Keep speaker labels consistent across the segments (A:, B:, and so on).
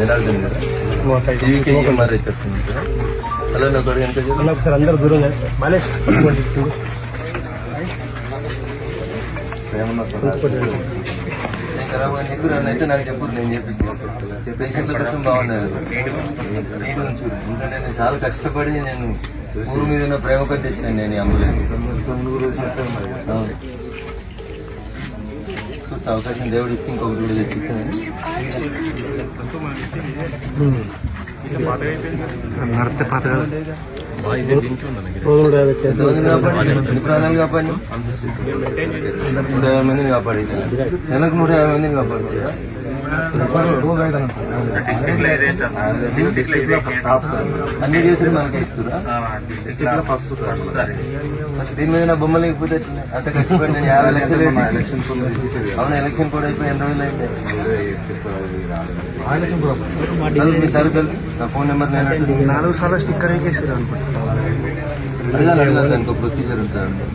A: జనార్దన్ టీవీకి చెప్తుంది సార్
B: ఒకసారి అందరు
A: ఏమన్నా చెప్పి నన్ను అయితే నాకు చెప్పు నేను చెప్పి బాగున్నాయి ఎందుకంటే చాలా కష్టపడి నేను ఊరు మీద ఉన్న ప్రేమ తెచ్చినాను నేను. చూస్తే అవకాశం దేవుడు ఇస్తే ఇంకొకటి కూడా తెచ్చిస్తాను
B: పాత కదా. రోజులు యాభై.
A: ఎంతమందిని కాపాడి ప్రాణాలు కాపాడి నూట యాభై మందిని కాపాడి నెలకు నూట అన్ని చేసి మనకి ఇస్తురా
C: ఫస్ట్ సార్
A: దీని మీద బొమ్మలు లేకపోతే అంత కష్టపడి నేను యాభై లక్షలు ఎలక్షన్ అవును ఎలక్షన్ కూడా అయిపోయి ఎన్ని రోజులు అయితే సరుకులు నా ఫోన్ నెంబర్ నేను
B: నాలుగు సార్లు స్టిక్కర్ వేసేసారు అనుకుంటా
A: అడగాలి అడగాలి దానికి ప్రొసీజర్ ఉంటుంది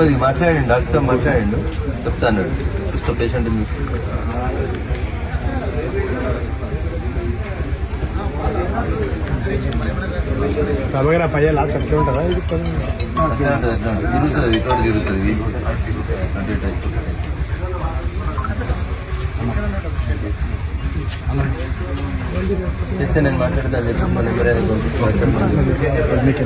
A: అది మాట్లాడండి డాక్టర్ మాట్లాడండి. చెప్తాను. చూస్తా పేషెంట్
B: లాక్స్ అట్లే ఉంటుందా?
A: తిరుగుతుంది అంటే చేస్తే నేను మాట్లాడతాను చెప్పి మన నెంబర్
B: మీకు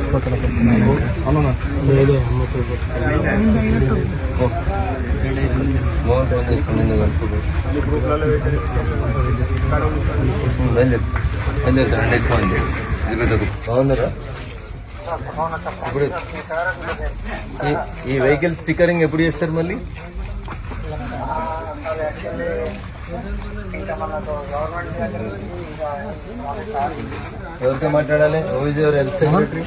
A: ఇప్పుడు. ఈ- ఈ వెహికల్ స్టిక్కరింగ్ ఎప్పుడు చేస్తారు మళ్ళీ? ఎవరితో మాట్లాడాలి? ఓజ్ ఎవరు? హెల్త్ సెక్రటరీ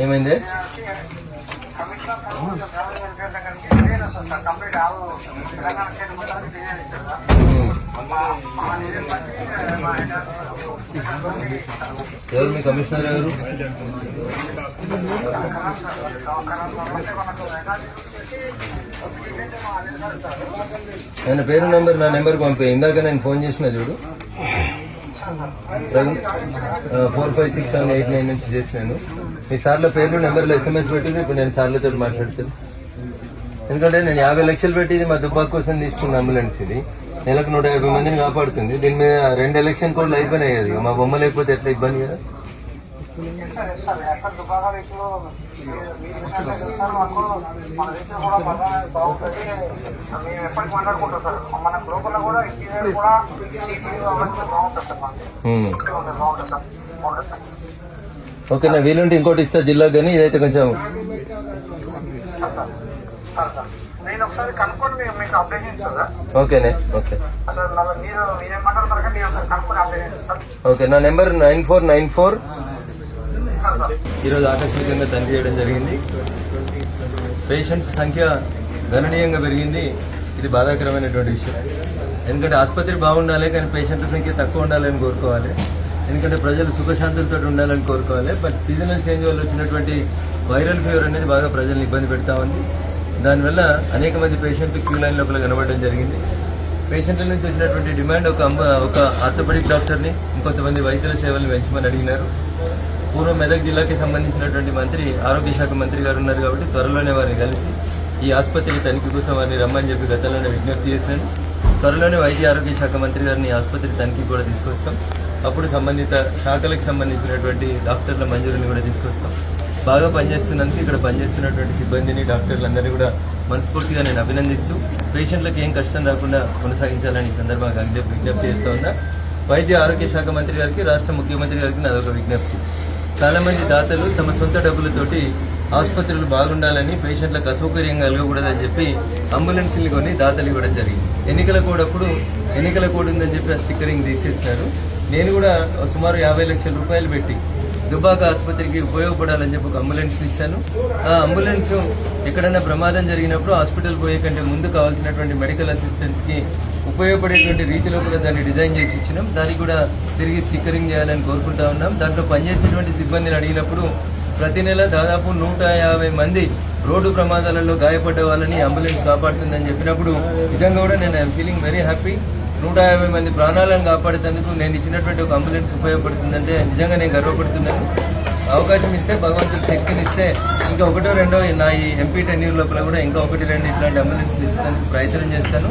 A: ఏమైంది? ఎవరు మీ కమిషనర్ ఎవరు? ఆయన పేరు నెంబర్ నా నెంబర్ పంపే. ఇందాక నేను ఫోన్ చేసిన చూడు. Four five six seven eight nine నుంచి చేసినాను. మీ సార్ల పేర్లు నెంబర్లు ఎస్ఎంఎస్ పెట్టి ఇప్పుడు నేను సార్లతో మాట్లాడుతాను ఎందుకంటే నేను యాభై లక్షలు పెట్టి ఇది మా దుబ్బాకు కోసం తీసుకున్న అంబులెన్స్ ఇది. నెలకు నూట యాభై మందిని కాపాడుతుంది. దీని మీద రెండు ఎలక్షన్ కోడ్లు అయిపోయినాయి కదా ఇక. మా బొమ్మ లేకపోతే ఎట్లా ఇబ్బంది కదా?
D: ఎప్పటికి మాట్లాడుకుంటాం సార్ మన గ్రూపుల్లో కూడా ఇంటీరియర్ కూడా CPU అవన్నీ బాగుంటుంది సార్ మనకి.
A: ఉమ్.
D: బాగుంటుంది సార్ బాగుంటుంది సార్
A: ఓకే నా వీలుంటే ఇంకోటి ఇస్తా జిల్లాకు కానీ ఇదైతే కొంచెం ఓకేనే ఓకే ఓకే నా number nine four nine four ఈరోజు ఆకస్మికంగా తనిఖీ చేయడం జరిగింది. పేషెంట్స్ సంఖ్య గణనీయంగా పెరిగింది. ఇది బాధాకరమైనటువంటి విషయం. ఎందుకంటే ఆసుపత్రి బాగుండాలి కానీ పేషెంట్ల సంఖ్య తక్కువ ఉండాలని కోరుకోవాలి. ఎందుకంటే ప్రజలు సుఖశాంతులతో ఉండాలని కోరుకోవాలి. బట్ సీజనల్ చేంజ్ వల్ల వచ్చినటువంటి వైరల్ ఫీవర్ అనేది బాగా ప్రజల్ని ఇబ్బంది పెడతా ఉంది. దానివల్ల అనేక మంది పేషెంట్లు క్యూ లైన్ లోపల కనబడడం జరిగింది. పేషెంట్ల నుంచి వచ్చినటువంటి డిమాండ్ ఒక అమ్మ ఒక ఆర్థోపెడిక్ డాక్టర్ని ఇంకొంతమంది వైద్యుల సేవలను పెంచమని అడిగినారు. పూర్వం మెదక్ జిల్లాకి సంబంధించినటువంటి మంత్రి ఆరోగ్య శాఖ మంత్రి గారు ఉన్నారు కాబట్టి త్వరలోనే వారిని కలిసి ఈ ఆసుపత్రి తనిఖీ కోసం వారిని రమ్మని చెప్పి గతంలోనే విజ్ఞప్తి చేసినాను త్వరలోనే వైద్య ఆరోగ్య శాఖ మంత్రి గారిని ఆసుపత్రి తనిఖీ కూడా తీసుకొస్తాం. అప్పుడు సంబంధిత శాఖలకు సంబంధించినటువంటి డాక్టర్ల మంజూరిని కూడా తీసుకొస్తాం. బాగా పనిచేస్తున్నందుకు ఇక్కడ పనిచేస్తున్నటువంటి సిబ్బందిని డాక్టర్లందరినీ కూడా మనస్ఫూర్తిగా నేను అభినందిస్తూ పేషెంట్లకు ఏం కష్టం రాకుండా కొనసాగించాలని సందర్భంగా విజ్ఞప్తి విజ్ఞప్తి చేస్తూ ఉన్నా. వైద్య ఆరోగ్య శాఖ మంత్రి గారికి రాష్ట్ర ముఖ్యమంత్రి గారికి నాదొక విజ్ఞప్తి. చాలామంది దాతలు తమ సొంత డబ్బులతోటి ఆసుపత్రులు బాగుండాలని పేషెంట్లకు అసౌకర్యం కలగకూడదని చెప్పి అంబులెన్స్లు కొని దాతలు ఇవ్వడం జరిగింది. ఎన్నికల కోడ్ ఎన్నికల కోడ్ ఉందని చెప్పి ఆ స్టిక్కరింగ్ తీసేసినారు. నేను కూడా సుమారు యాభై లక్షల రూపాయలు పెట్టి దుబ్బాక ఆసుపత్రికి ఉపయోగపడాలని చెప్పి ఒక అంబులెన్స్ని ఇచ్చాను. ఆ అంబులెన్స్ ఎక్కడైనా ప్రమాదం జరిగినప్పుడు హాస్పిటల్ పోయే కంటే ముందు కావాల్సినటువంటి మెడికల్ అసిస్టెంట్స్కి ఉపయోగపడేటువంటి రీతిలో కూడా దాన్ని డిజైన్ చేసి ఇచ్చినాం. దానికి కూడా తిరిగి స్టిక్కరింగ్ చేయాలని కోరుకుంటా ఉన్నాం. దాంట్లో పనిచేసేటువంటి సిబ్బందిని అడిగినప్పుడు ప్రతి నెల దాదాపు నూట యాభై మంది రోడ్డు ప్రమాదాలలో గాయపడ్డ వాళ్ళని అంబులెన్స్ కాపాడుతుందని చెప్పినప్పుడు నిజంగా కూడా నేను ఐఎమ్ ఫీలింగ్ వెరీ హ్యాపీ. నూట యాభై మంది ప్రాణాలను కాపాడేందుకు నేను ఇచ్చినటువంటి ఒక అంబులెన్స్ ఉపయోగపడుతుందంటే నిజంగా నేను గర్వపడుతున్నాను. అవకాశం ఇస్తే భగవంతుడు శక్తిని ఇస్తే ఇంకా ఒకటో రెండో నా ఈ ఎంపీ టెన్యూర్ లోపల కూడా ఇంకా ఒకటి రెండు ఇట్లాంటి అంబులెన్స్లు ఇస్తాను ప్రయత్నం చేస్తాను.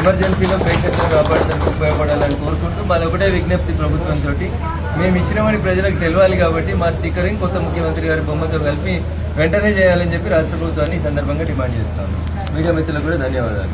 A: ఎమర్జెన్సీలో పేషెంట్లు కాపాడడానికి ఉపయోగపడాలని కోరుకుంటూ మాది ఒకటే విజ్ఞప్తి ప్రభుత్వంతో మేము ఇచ్చినామని ప్రజలకు తెలియాలి కాబట్టి మా స్టిక్కరింగ్ కొత్త ముఖ్యమంత్రి గారి బొమ్మతో కలిపి వెంటనే చేయాలని చెప్పి రాష్ట్ర ప్రభుత్వాన్ని ఈ సందర్భంగా డిమాండ్ చేస్తాను. మిగతా మిత్రులకు కూడా ధన్యవాదాలు.